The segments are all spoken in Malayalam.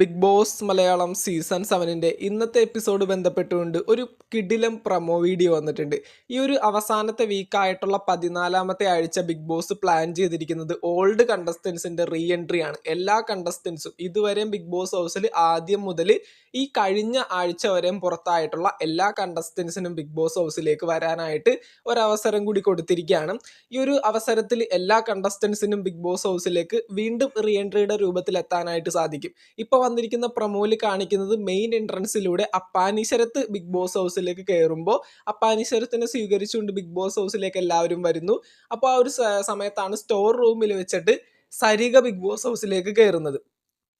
ബിഗ് ബോസ് മലയാളം സീസൺ സെവനിന്റെ ഇന്നത്തെ എപ്പിസോഡ് ബന്ധപ്പെട്ടുകൊണ്ട് ഒരു കിടിലം പ്രൊമോ വീഡിയോ വന്നിട്ടുണ്ട്. ഈ ഒരു അവസാനത്തെ വീക്കായിട്ടുള്ള പതിനാലാമത്തെ ആഴ്ച ബിഗ് ബോസ് പ്ലാൻ ചെയ്തിരിക്കുന്നത് ഓൾഡ് കണ്ടസ്റ്റൻസിന്റെ റീ എൻട്രി ആണ് എല്ലാ കണ്ടസ്റ്റൻസും ഇതുവരെയും ബിഗ് ബോസ് ഹൗസിൽ ആദ്യം മുതൽ ഈ കഴിഞ്ഞ ആഴ്ച വരെയും പുറത്തായിട്ടുള്ള എല്ലാ കണ്ടസ്റ്റൻസിനും ബിഗ് ബോസ് ഹൗസിലേക്ക് വരാനായിട്ട് ഒരവസരം കൂടി കൊടുത്തിരിക്കുകയാണ്. ഈ ഒരു അവസരത്തിൽ എല്ലാ കണ്ടസ്റ്റൻസിനും ബിഗ് ബോസ് ഹൗസിലേക്ക് വീണ്ടും റീ എൻട്രിയുടെ രൂപത്തിൽ എത്താനായിട്ട് സാധിക്കും. ഇപ്പോൾ വന്നിരിക്കുന്ന പ്രൊമോയിൽ കാണിക്കുന്നത് മെയിൻ എൻട്രൻസിലൂടെ അപ്പാനീശ്വരത്ത് ബിഗ് ബോസ് ഹൗസിലേക്ക് കയറുമ്പോൾ അപ്പാനീശ്വരത്തിനെ സ്വീകരിച്ചുകൊണ്ട് ബിഗ് ബോസ് ഹൗസിലേക്ക് എല്ലാവരും വരുന്നു. അപ്പോൾ ആ ഒരു സമയത്താണ് സ്റ്റോർ റൂമിൽ വെച്ചിട്ട് സരിക ബിഗ് ബോസ് ഹൗസിലേക്ക് കയറുന്നത്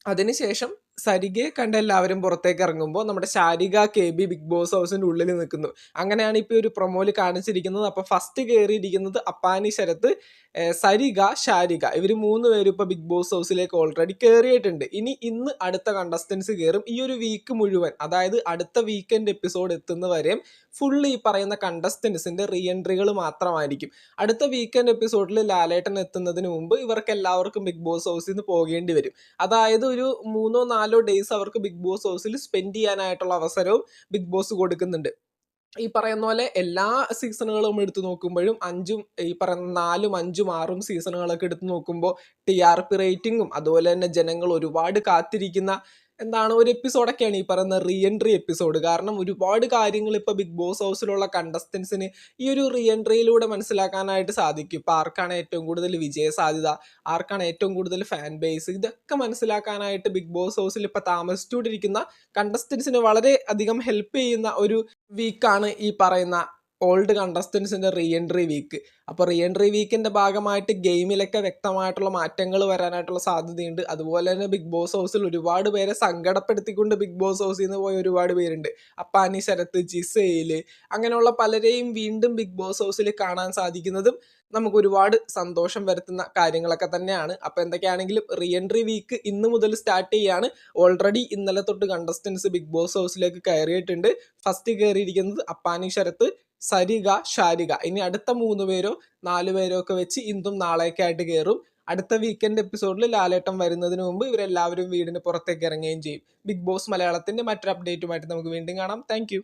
അതിനുശേഷം സരികയെ കണ്ട എല്ലാവരും പുറത്തേക്ക് ഇറങ്ങുമ്പോൾ നമ്മുടെ Sharika K B Bigg Boss ഹൗസിന്റെ ഉള്ളിൽ നിൽക്കുന്നു. അങ്ങനെയാണ് ഇപ്പോൾ ഒരു പ്രൊമോയിൽ കാണിച്ചിരിക്കുന്നത്. അപ്പോൾ ഫസ്റ്റ് കയറിയിരിക്കുന്നത് അപ്പാനി ശരത്ത് സരിക ശാരിക. ഇവർ മൂന്ന് പേരും ഇപ്പോൾ ബിഗ് ബോസ് ഹൗസിലേക്ക് ഓൾറെഡി കയറിയിട്ടുണ്ട് ഇനി ഇന്ന് അടുത്ത കണ്ടസ്റ്റൻസ് കയറും ഈ ഒരു വീക്ക് മുഴുവൻ അതായത് അടുത്ത വീക്കെൻഡ് എപ്പിസോഡ് എത്തുന്നവരെയും ഫുള്ള് ഈ പറയുന്ന കണ്ടസ്റ്റൻസിന്റെ റീ എൻട്രികൾ മാത്രമായിരിക്കും. അടുത്ത വീക്കെൻഡ് എപ്പിസോഡിൽ ലാലേട്ടൻ എത്തുന്നതിന് മുമ്പ് ഇവർക്ക് എല്ലാവർക്കും ബിഗ് ബോസ് ഹൗസിൽ നിന്ന് പോകേണ്ടി വരും. അതായത് ഒരു മൂന്നോ നാലോ ഡേയ്സ് അവർക്ക് ബിഗ് ബോസ് ഹൗസിൽ സ്പെൻഡ് ചെയ്യാനായിട്ടുള്ള അവസരവും ബിഗ് ബോസ് കൊടുക്കുന്നുണ്ട്. ഈ പറയുന്ന പോലെ എല്ലാ സീസണുകളും എടുത്തു നോക്കുമ്പോഴും അഞ്ചും ഈ പറയുന്ന നാലും അഞ്ചും ആറും സീസണുകളൊക്കെ എടുത്തു നോക്കുമ്പോൾ ടി ആർ പി റേറ്റിംഗും അതുപോലെ തന്നെ ജനങ്ങൾ ഒരുപാട് കാത്തിരിക്കുന്ന എന്താണ് ഒരു എപ്പിസോഡൊക്കെയാണ് ഈ പറയുന്ന റീ എൻട്രി എപ്പിസോഡ് കാരണം ഒരുപാട് കാര്യങ്ങൾ ഇപ്പോൾ ബിഗ് ബോസ് ഹൗസിലുള്ള കണ്ടസ്റ്റൻസിന് ഈ ഒരു റീ എൻട്രിയിലൂടെ മനസ്സിലാക്കാനായിട്ട് സാധിക്കും. ഇപ്പോൾ ആർക്കാണ് ഏറ്റവും കൂടുതൽ വിജയ സാധ്യത ആർക്കാണ് ഏറ്റവും കൂടുതൽ ഫാൻ ബേസ് ഇതൊക്കെ മനസ്സിലാക്കാനായിട്ട് ബിഗ് ബോസ് ഹൗസിൽ ഇപ്പോൾ താമസിച്ചുകൊണ്ടിരിക്കുന്ന കണ്ടസ്റ്റൻസിന് വളരെ അധികം ഹെൽപ്പ് ചെയ്യുന്ന ഒരു വീക്കാണ് ഈ പറയുന്ന ഓൾഡ് കണ്ടസ്റ്റൻസിന്റെ റീ എൻട്രി വീക്ക് അപ്പോൾ റീ എൻട്രി വീക്കിന്റെ ഭാഗമായിട്ട് ഗെയിമിലൊക്കെ വ്യക്തമായിട്ടുള്ള മാറ്റങ്ങൾ വരാനായിട്ടുള്ള സാധ്യതയുണ്ട്. അതുപോലെ തന്നെ ബിഗ് ബോസ് ഹൗസിൽ ഒരുപാട് പേരെ സങ്കടപ്പെടുത്തിക്കൊണ്ട് ബിഗ് ബോസ് ഹൗസിൽ നിന്ന് പോയ ഒരുപാട് പേരുണ്ട്. അപ്പാനി ശരത്ത് ജിസയിൽ അങ്ങനെയുള്ള പലരെയും വീണ്ടും ബിഗ് ബോസ് ഹൗസിൽ കാണാൻ സാധിക്കുന്നതും നമുക്ക് ഒരുപാട് സന്തോഷം വരുത്തുന്ന കാര്യങ്ങളൊക്കെ തന്നെയാണ്. അപ്പോൾ എന്തൊക്കെയാണെങ്കിലും റീ എൻട്രി വീക്ക് ഇന്ന് മുതൽ സ്റ്റാർട്ട് ചെയ്യാണ്. ഓൾറെഡി ഇന്നലെ തൊട്ട് കണ്ടസ്റ്റൻസ് ബിഗ് ബോസ് ഹൗസിലേക്ക് കയറിയിട്ടുണ്ട്. ഫസ്റ്റ് കയറിയിരിക്കുന്നത് അപ്പാനി ശരത്ത് സരിക ഷാരിക ഇനി അടുത്ത മൂന്ന് പേരോ നാല് പേരോ ഒക്കെ വെച്ച് ഇന്നും നാളെയൊക്കെ ആയിട്ട് കയറും അടുത്ത വീക്കെൻഡ് എപ്പിസോഡിൽ ലാലേട്ടം വരുന്നതിന് മുമ്പ് ഇവരെല്ലാവരും വീടിന് പുറത്തേക്ക് ഇറങ്ങുകയും ചെയ്യും. ബിഗ് ബോസ് മലയാളത്തിന്റെ മറ്റൊരു അപ്ഡേറ്റുമായിട്ട് നമുക്ക് വീണ്ടും കാണാം. താങ്ക്